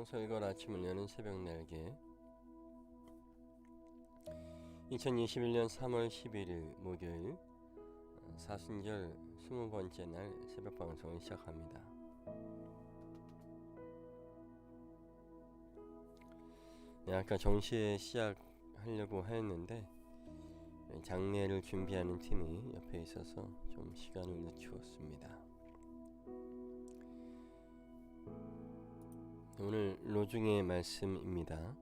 샬롬 성서일과 아침을 여는 새벽 날개 2021년 3월 11일 목요일 어, 사순절 20번째 날 새벽 방송을 시작합니다. 네, 아까 정시에 시작하려고 네, 장례를 준비하는 팀이 옆에 있어서 좀 시간을 늦추었습니다. 오늘 로중의 말씀입니다.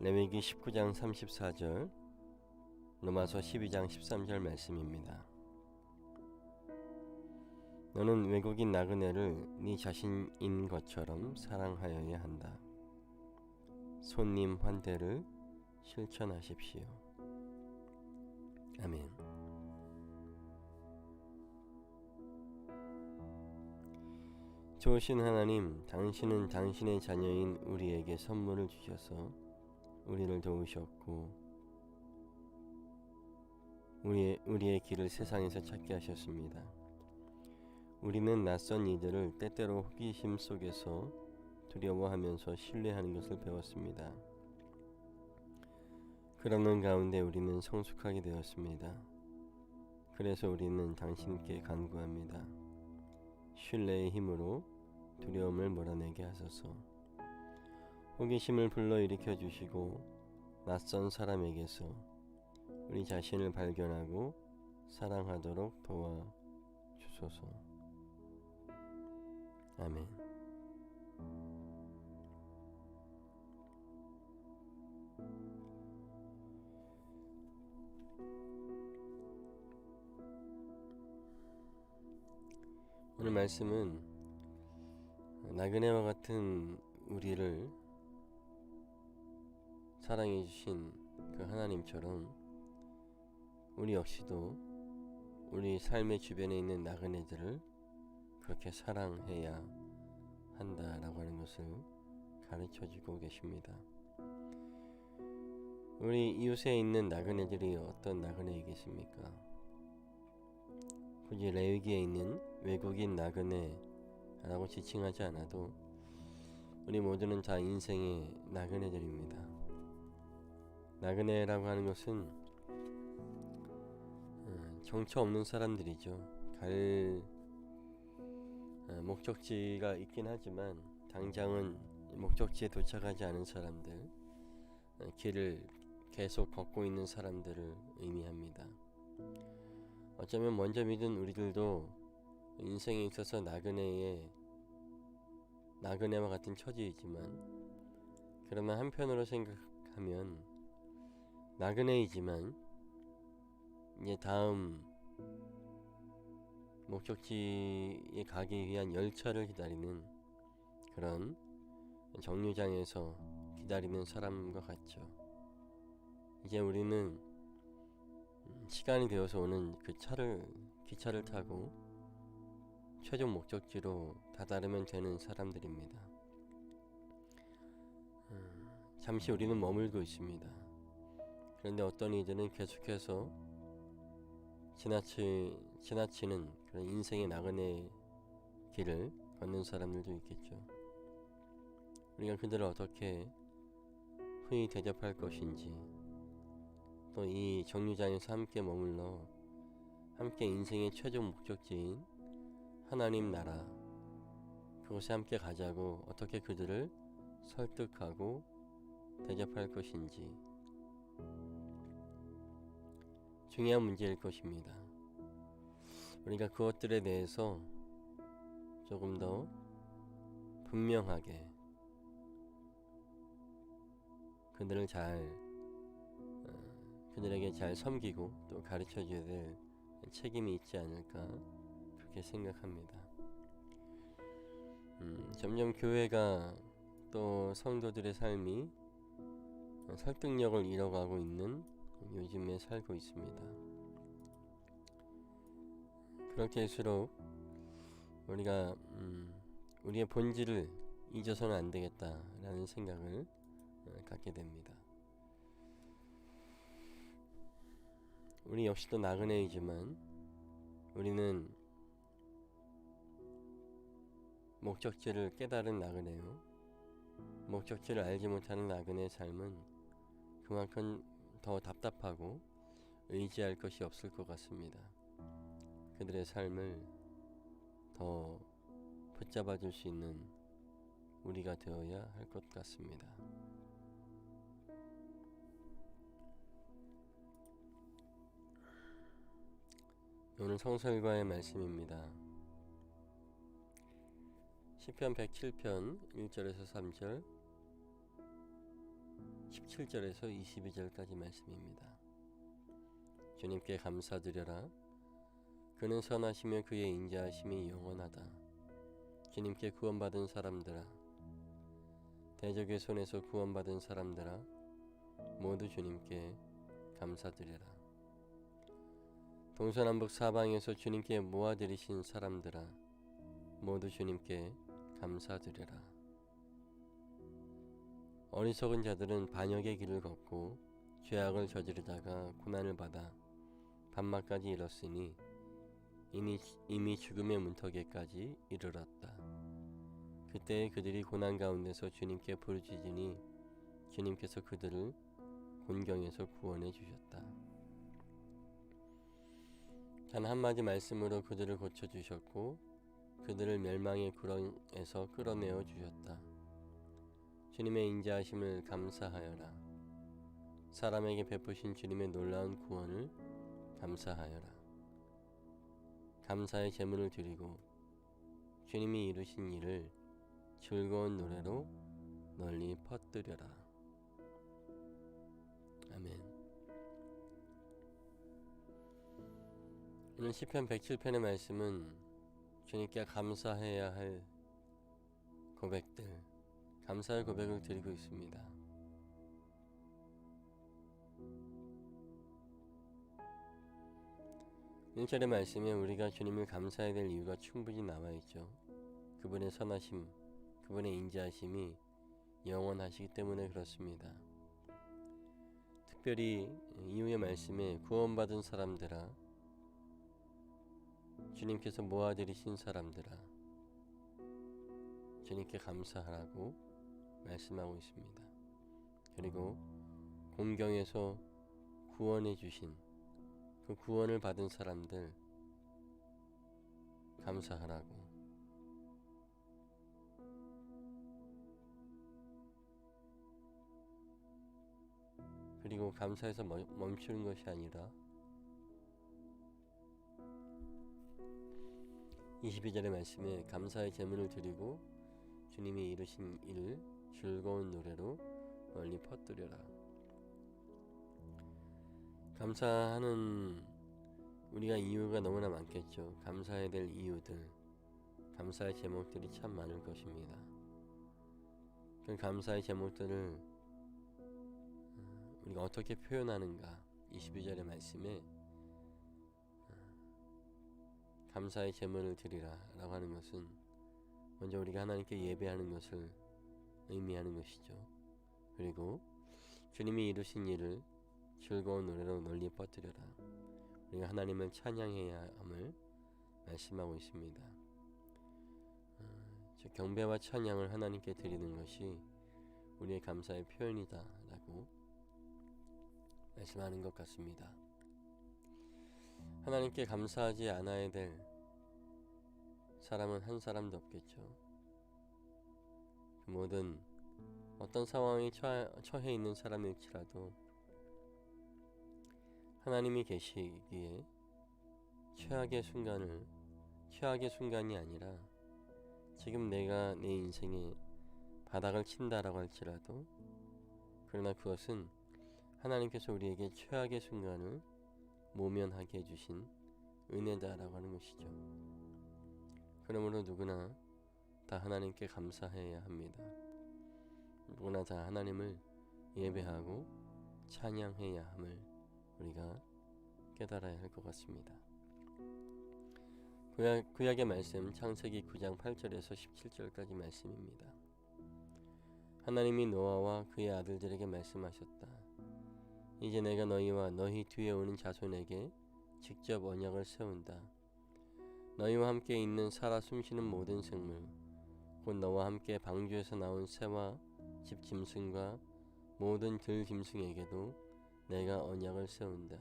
레위기 19장 34절, 로마서 12장 13절 말씀입니다. 너는 외국인 나그네를 네 자신인 것처럼 사랑하여야 한다. 손님 환대를 실천하십시오. 아멘. 좋으신 하나님, 당신은 당신의 자녀인 우리에게 선물을 주셔서 우리를 도우셨고 우리의, 우리의 길을 세상에서 찾게 하셨습니다. 우리는 낯선 이들을 때때로 호기심 속에서 두려워하면서 신뢰하는 것을 배웠습니다. 그러는 가운데 우리는 성숙하게 되었습니다. 그래서 우리는 당신께 간구합니다. 신뢰의 힘으로 두려움을 몰아내게 하소서. 호기심을 불러일으켜 주시고 낯선 사람에게서 우리 자신을 발견하고 사랑하도록 도와 주소서. 아멘. 오늘 말씀은 나그네와 같은 우리를 사랑해 주신 그 하나님처럼 우리 역시도 우리 삶의 주변에 있는 나그네들을 그렇게 사랑해야 한다라고 하는 것을 가르쳐 주고 계십니다. 우리 이웃에 있는 나그네들이 어떤 나그네이겠습니까? 굳이 레위기에 있는 외국인 나그네 라고 지칭하지 않아도 우리 모두는 다 인생의 나그네들입니다. 나그네라고 하는 것은 어, 정처 없는 사람들이죠. 갈 어, 목적지가 있긴 하지만 당장은 목적지에 도착하지 않은 사람들, 어, 길을 계속 걷고 있는 사람들을 의미합니다. 어쩌면 먼저 믿은 우리들도 인생에 있어서 나그네의 나그네와 같은 처지이지만 그러나 한편으로 생각하면 나그네이지만 이제 다음 목적지에 가기 위한 열차를 기다리는 그런 정류장에서 기다리는 사람과 같죠. 이제 우리는 시간이 되어서 오는 그 차를 기차를 타고 최종 목적지로 다다르면 되는 사람들입니다. 음, 잠시 우리는 머물고 있습니다. 그런데 어떤 이들은 계속해서 지나치 지나치는 그런 인생의 나그네 길을 걷는 사람들도 있겠죠. 우리가 그들을 어떻게 후히 대접할 것인지 또 이 정류장에서 함께 머물러 함께 인생의 최종 목적지인 하나님 나라 그곳에 함께 가자고 어떻게 그들을 설득하고 대접할 것인지 중요한 문제일 것입니다. 우리가 그것들에 대해서 조금 더 분명하게 그들을 잘 어, 그들에게 잘 섬기고 또 가르쳐 줘야 될 책임이 있지 않을까 그렇게 생각합니다. 음, 점점 교회가 또 성도들의 삶이 설득력을 잃어가고 있는 요즘에 살고 있습니다. 그렇게일수록 우리가 음, 우리의 본질을 잊어서는 안 되겠다라는 생각을 어, 갖게 됩니다. 우리 역시도 나그네이지만 우리는 목적지를 깨달은 나그네요. 목적지를 알지 못하는 나그네의 삶은 그만큼 더 답답하고 의지할 것이 없을 것 같습니다. 그들의 삶을 더 붙잡아 줄 수 있는 우리가 되어야 할 것 같습니다. 오늘 성설과의 말씀입니다. 시편 107편 1절에서 3절 17절에서 22절까지 말씀입니다. 주님께 감사드려라 그는 선하시며 그의 인자하심이 영원하다. 주님께 구원받은 사람들아 대적의 손에서 구원받은 사람들아 모두 주님께 감사드려라. 동서남북 사방에서 주님께 모아들이신 사람들아 모두 주님께 감사드려라. 어리석은 자들은 반역의 길을 걷고 죄악을 저지르다가 고난을 받아 밤낮까지 이뤘으니 이미, 이미 죽음의 문턱에까지 이르렀다. 그때 그들이 고난 가운데서 주님께 부르짖으니 주님께서 그들을 곤경에서 구원해 주셨다. 단 한마디 말씀으로 그들을 고쳐 주셨고 그들을 멸망의 구렁에서 끌어내어 주셨다. 주님의 인자하심을 감사하여라. 사람에게 베푸신 주님의 놀라운 구원을 감사하여라. 감사의 제물을 드리고 주님이 이루신 일을 즐거운 노래로 널리 퍼뜨려라. 아멘. 오늘 시편 107편의 말씀은 주님께 감사해야 할 고백들, 감사의 고백을 드리고 있습니다. 1절의 말씀에 우리가 주님을 감사해야 될 이유가 충분히 나와 있죠. 그분의 선하심, 그분의 인자하심이 영원하시기 때문에 그렇습니다. 특별히 이후의 말씀에 구원받은 사람들아 주님께서 모아들이신 사람들아 주님께 감사하라고 말씀하고 있습니다. 그리고 공경에서 구원해 주신 그 구원을 받은 사람들 감사하라고 그리고 감사해서 멈추는 것이 아니라 22절의 말씀에 감사의 제물을 드리고 주님이 이루신 일을 즐거운 노래로 멀리 퍼뜨려라. 감사하는 우리가 이유가 너무나 많겠죠. 감사해야 될 이유들, 감사의 제목들이 참 많을 것입니다. 그 감사의 제목들을 우리가 어떻게 표현하는가 22절의 말씀에 감사의 제물을 드리라 라고 하는 것은 먼저 우리가 하나님께 예배하는 것을 의미하는 것이죠. 그리고 주님이 이루신 일을 즐거운 노래로 널리 퍼뜨려라. 우리가 하나님을 찬양해야 함을 말씀하고 있습니다. 어, 경배와 찬양을 하나님께 드리는 것이 우리의 감사의 표현이다라고 말씀하는 것 같습니다. 하나님께 감사하지 않아야 될 사람은 한 사람도 없겠죠. 그 모든 어떤 상황에 처해 있는 사람일지라도 하나님이 계시기에 최악의 순간을 최악의 순간이 아니라 지금 내가 내 인생에 바닥을 친다라고 할지라도 그러나 그것은 하나님께서 우리에게 최악의 순간을 모면하게 해주신 은혜다라고 하는 것이죠. 그러므로 누구나 다 하나님께 감사해야 합니다. 누구나 다 하나님을 예배하고 찬양해야 함을 우리가 깨달아야 할 것 같습니다. 구약, 구약의 말씀 창세기 9장 8절에서 17절까지 말씀입니다. 하나님이 노아와 그의 아들들에게 말씀하셨다. 이제 내가 너희와 너희 뒤에 오는 자손에게 직접 언약을 세운다. 너희와 함께 있는 살아 숨쉬는 모든 생물, 곧 너와 함께 방주에서 나온 새와 집 짐승과 모든 들 짐승에게도 내가 언약을 세운다.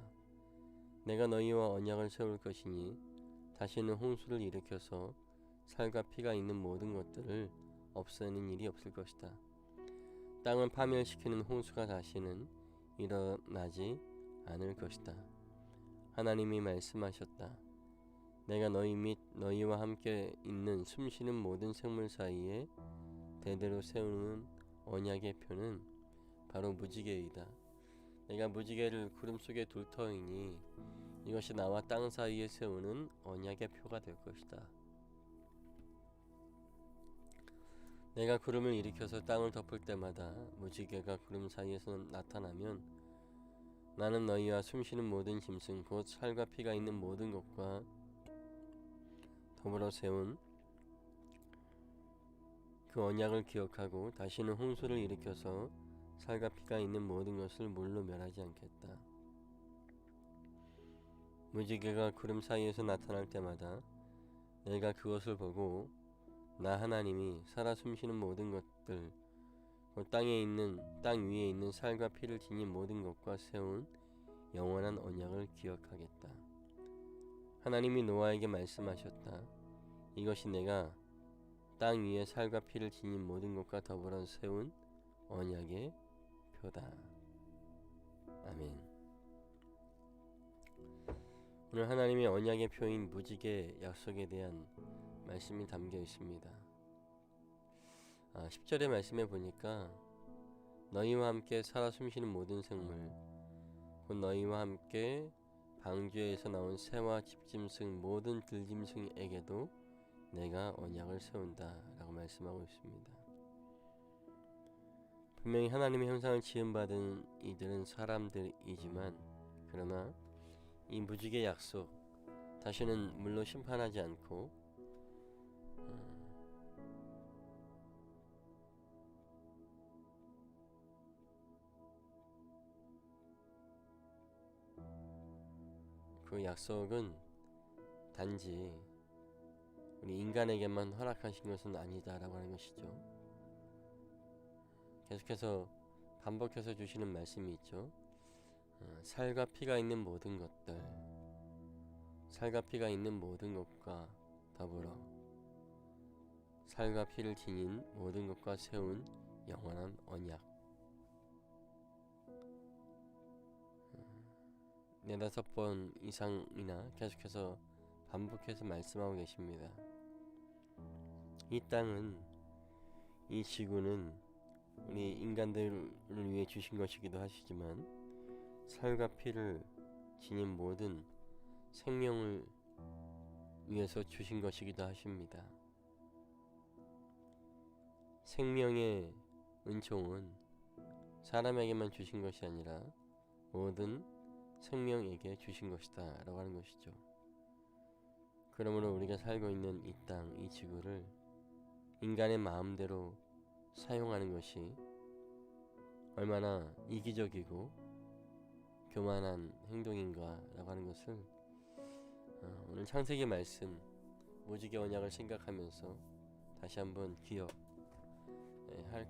내가 너희와 언약을 세울 것이니 다시는 홍수를 일으켜서 살과 피가 있는 모든 것들을 없애는 일이 없을 것이다. 땅을 파멸시키는 홍수가 다시는 일어나지 않을 것이다. 하나님이 말씀하셨다. 내가 너희 및 너희와 함께 있는 숨쉬는 모든 생물 사이에 대대로 세우는 언약의 표는 바로 무지개이다. 내가 무지개를 구름 속에 둘 터이니 이것이 나와 땅 사이에 세우는 언약의 표가 될 것이다. 내가 구름을 일으켜서 땅을 덮을 때마다 무지개가 구름 사이에서 나타나면 나는 너희와 숨쉬는 모든 짐승 곧 살과 피가 있는 모든 것과 더불어 세운 그 언약을 기억하고 다시는 홍수를 일으켜서 살과 피가 있는 모든 것을 물로 멸하지 않겠다. 무지개가 구름 사이에서 나타날 때마다 내가 그것을 보고 나 하나님이 살아 숨쉬는 모든 것들 곧 땅에 있는 땅 위에 있는 살과 피를 지닌 모든 것과 세운 영원한 언약을 기억하겠다. 하나님이 노아에게 말씀하셨다. 이것이 내가 땅 위에 살과 피를 지닌 모든 것과 더불어 세운 언약의 표다. 아멘. 오늘 하나님의 언약의 표인 무지개 약속에 대한 말씀이 담겨 있습니다. 아, 10절의 말씀에 보니까 너희와 함께 살아 숨쉬는 모든 생물 곧 너희와 함께 방주에서 나온 새와 집짐승 모든 들짐승에게도 내가 언약을 세운다 라고 말씀하고 있습니다. 분명히 하나님의 형상을 지음받은 이들은 사람들이지만 그러나 이 무지개 약속 다시는 물로 심판하지 않고 그 약속은 단지 우리 인간에게만 허락하신 것은 아니다라고 하는 것이죠. 계속해서 반복해서 주시는 말씀이 있죠. 어, 살과 피가 있는 모든 것들, 살과 피가 있는 모든 것과 더불어 살과 피를 지닌 모든 것과 세운 영원한 언약. 네다섯 번 이상이나 계속해서 반복해서 말씀하고 계십니다. 이 땅은 이 지구는 우리 인간들을 위해 주신 것이기도 하시지만 살과 피를 지닌 모든 생명을 위해서 주신 것이기도 하십니다. 생명의 은총은 사람에게만 주신 것이 아니라 모든 생명에게 주신 것이다 라고 하는 것이죠. 그러므로 우리가 살고 있는 이 땅, 이 지구를 인간의 마음대로 사용하는 것이 얼마나 이기적이고 교만한 행동인가라고 하는 것을 어, 오늘 창세기 말씀 무지개 언약을 생각하면서 다시 한번 기억할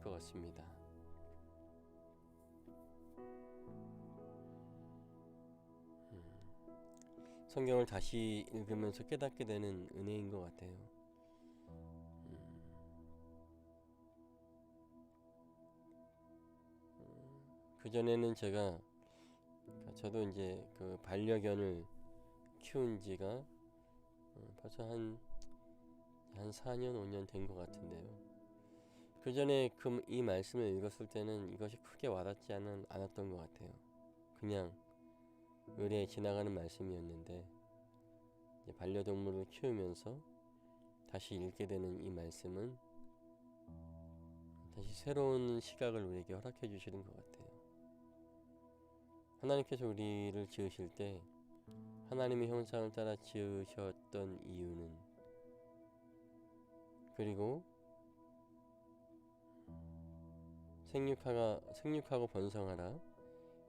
것 같습니다. 성경을 다시 읽으면서 깨닫게 되는 은혜인 것 같아요. 그 전에는 제가 저도 이제 그 반려견을 키운 지가 어, 벌써 한, 한 4년, 5년 된 것 같은데요. 그 전에 그, 이 말씀을 읽었을 때는 이것이 크게 와닿지 않은, 않았던 것 같아요. 그냥 의뢰 지나가는 말씀이었는데 반려동물을 키우면서 다시 읽게 되는 이 말씀은 다시 새로운 시각을 우리에게 허락해 주시는 것 같아요. 하나님께서 우리를 지으실 때 하나님의 형상을 따라 지으셨던 이유는 그리고 생육하가 생육하고 번성하라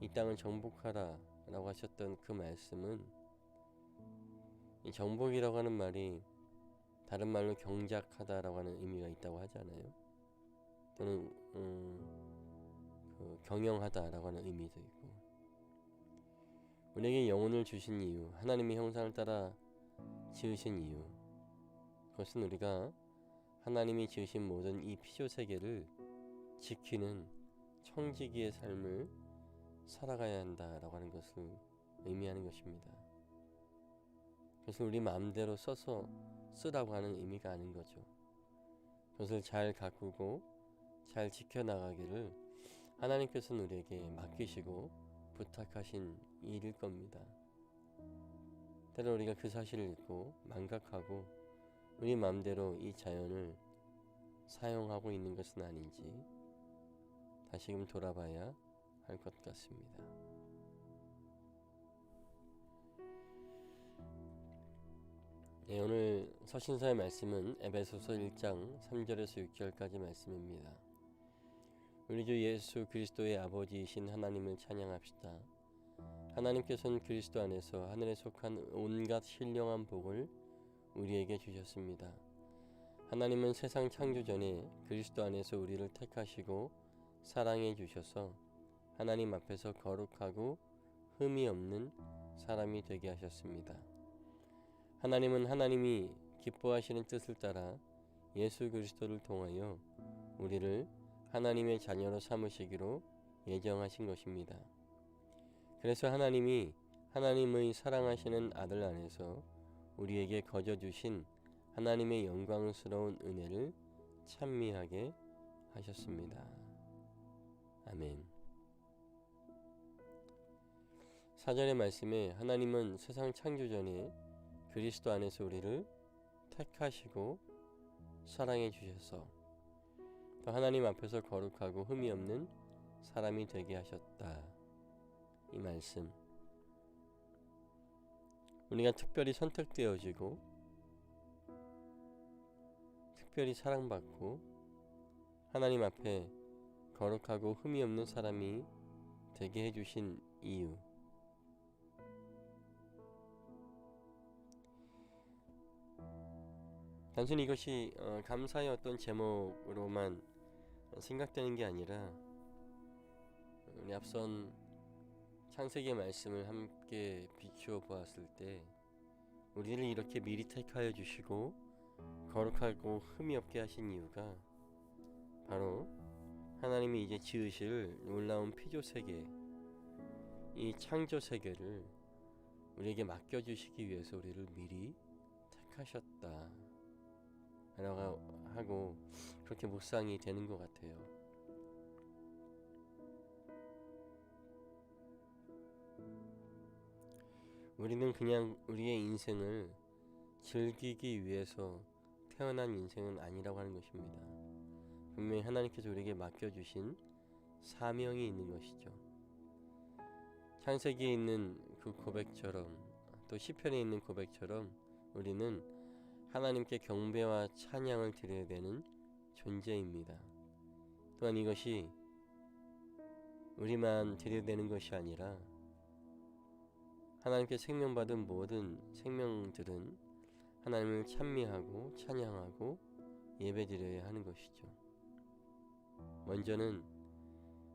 이 땅을 정복하라 라고 하셨던 그 말씀은 이 정복이라고 하는 말이 다른 말로 경작하다라고 하는 의미가 있다고 하잖아요. 또는 음, 그 경영하다라고 하는 의미도 있고 우리에게 영혼을 주신 이유 하나님의 형상을 따라 지으신 이유 그것은 우리가 하나님이 지으신 모든 이 피조 세계를 지키는 청지기의 삶을 살아가야 한다라고 하는 것을 의미하는 것입니다. 그래서 우리 마음대로 써서 쓰라고 하는 의미가 아닌 거죠. 그것을 잘 가꾸고 잘 지켜나가기를 하나님께서는 우리에게 맡기시고 부탁하신 일일 겁니다. 때로 우리가 그 사실을 잊고 망각하고 우리 마음대로 이 자연을 사용하고 있는 것은 아닌지 다시금 돌아봐야 할 것 같습니다. 네, 오늘 서신서의 말씀은 에베소서 1장 3절에서 6절까지 말씀입니다. 우리 주 예수 그리스도의 아버지이신 하나님을 찬양합시다. 하나님께서는 그리스도 안에서 하늘에 속한 온갖 신령한 복을 우리에게 주셨습니다. 하나님은 세상 창조 전에 그리스도 안에서 우리를 택하시고 사랑해 주셔서 하나님 앞에서 거룩하고 흠이 없는 사람이 되게 하셨습니다. 하나님은 하나님이 기뻐하시는 뜻을 따라 예수 그리스도를 통하여 우리를 하나님의 자녀로 삼으시기로 예정하신 것입니다. 그래서 하나님이 하나님의 사랑하시는 아들 안에서 우리에게 거저 주신 하나님의 영광스러운 은혜를 찬미하게 하셨습니다. 아멘. 사절의 말씀에 하나님은 세상 창조 전에 그리스도 안에서 우리를 택하시고 사랑해 주셔서 또 하나님 앞에서 거룩하고 흠이 없는 사람이 되게 하셨다. 이 말씀. 우리가 특별히 선택되어지고 특별히 사랑받고 하나님 앞에 거룩하고 흠이 없는 사람이 되게 해주신 이유. 단순히 이것이 어, 감사의 어떤 제목으로만 생각되는 게 아니라 우리 앞선 창세기의 말씀을 함께 비추어 보았을 때 우리를 이렇게 미리 택하여 주시고 거룩하고 흠이 없게 하신 이유가 바로 하나님이 이제 지으실 놀라운 피조 세계 이 창조 세계를 우리에게 맡겨 주시기 위해서 우리를 미리 택하셨다. 하고 그렇게 묵상이 되는 것 같아요. 우리는 그냥 우리의 인생을 즐기기 위해서 태어난 인생은 아니라고 하는 것입니다. 분명히 하나님께서 우리에게 맡겨주신 사명이 있는 것이죠. 창세기에 있는 그 고백처럼 또 시편에 있는 고백처럼 우리는 하나님께 경배와 찬양을 드려야 되는 존재입니다. 또한 이것이 우리만 드려야 되는 것이 아니라 하나님께 생명받은 모든 생명들은 하나님을 찬미하고 찬양하고 예배드려야 하는 것이죠. 먼저는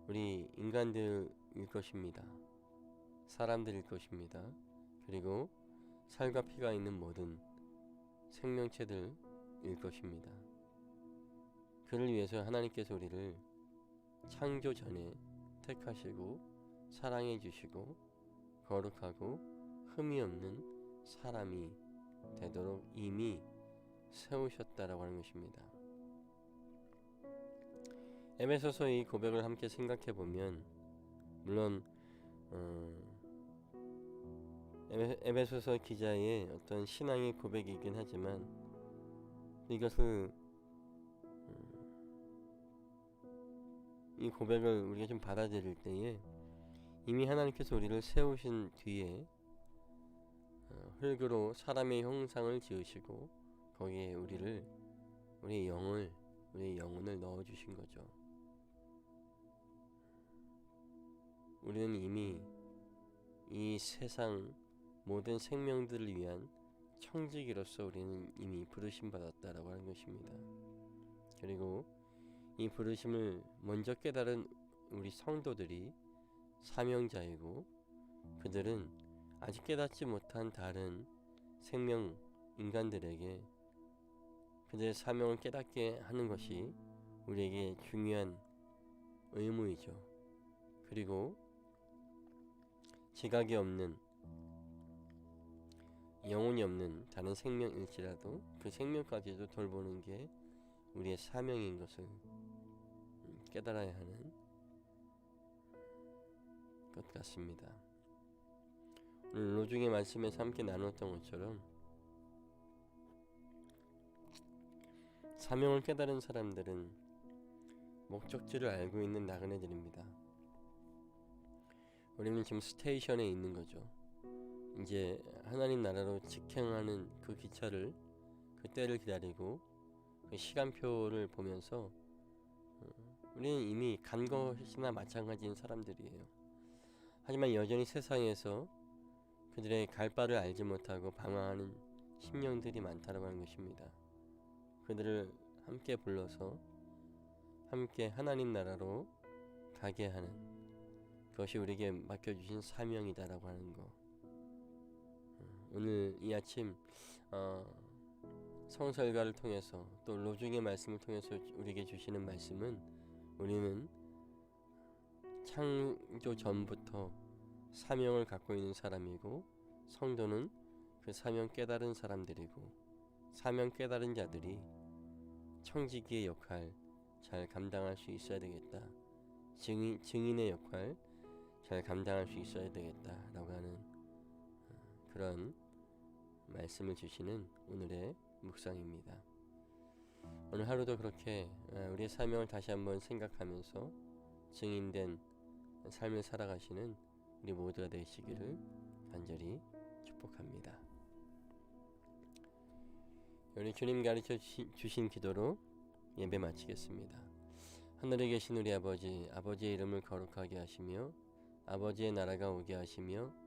우리 인간들일 것입니다. 사람들일 것입니다. 그리고 살과 피가 있는 모든 생명체들일 것입니다. 그를 위해서 하나님께서 우리를 창조 전에 택하시고 사랑해 주시고 거룩하고 흠이 없는 사람이 되도록 이미 세우셨다라고 하는 것입니다. 에베소서 이 고백을 함께 생각해 보면 물론 어, 에베, 에베소서 기자의 어떤 신앙의 고백이긴 하지만 이것을 음, 이 고백을 우리가 좀 받아들일 때에 이미 하나님께서 우리를 세우신 뒤에 어, 흙으로 사람의 형상을 지으시고 거기에 우리를 우리의 영을 우리의 영혼을 넣어 주신 거죠. 우리는 이미 이 세상 모든 생명들을 위한 청지기로서 우리는 이미 부르심 받았다라고 하는 것입니다. 그리고 이 부르심을 먼저 깨달은 우리 성도들이 사명자이고 그들은 아직 깨닫지 못한 다른 생명 인간들에게 그들의 사명을 깨닫게 하는 것이 우리에게 중요한 의무이죠. 그리고 지각이 없는 영혼이 없는 다른 생명일지라도 그 생명까지도 돌보는 게 우리의 사명인 것을 깨달아야 하는 것 같습니다. 오늘 로중의 말씀에서 함께 나눴던 것처럼 사명을 깨달은 사람들은 목적지를 알고 있는 나그네들입니다. 우리는 지금 스테이션에 있는 거죠. 이제 하나님 나라로 직행하는 그 기차를 그 때를 기다리고 그 시간표를 보면서 어, 우리는 이미 간 것이나 마찬가지인 사람들이에요. 하지만 여전히 세상에서 그들의 갈 바를 알지 못하고 방황하는 심령들이 많다고 하는 것입니다. 그들을 함께 불러서 함께 하나님 나라로 가게 하는 그것이 우리에게 맡겨주신 사명이다라고 하는 거. 어, 오늘 이 아침 어, 성설가를 통해서 또 로중의 말씀을 통해서 우리에게 주시는 말씀은 우리는 창조 전부터 사명을 갖고 있는 사람이고 성도는 그 사명 깨달은 사람들이고 사명 깨달은 자들이 청지기의 역할 잘 감당할 수 있어야 되겠다. 증인 증인의 역할 잘 감당할 수 있어야 되겠다라고 하는 어, 그런 말씀을 주시는 오늘의 묵상입니다. 오늘 하루도 그렇게 어, 우리의 사명을 다시 한번 생각하면서 증인된 삶을 살아가시는 우리 모두가 되시기를 간절히 축복합니다. 우리 주님 가르쳐 주신 기도로 예배 마치겠습니다. 하늘에 계신 우리 아버지, 아버지의 이름을 거룩하게 하시며 아버지의 나라가 오게 하시며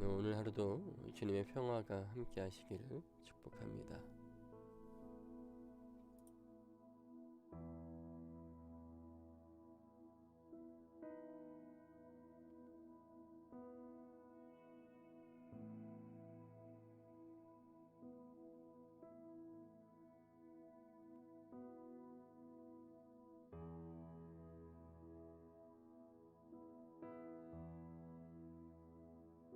오늘 하루도 주님의 평화가 함께 하시기를 축복합니다.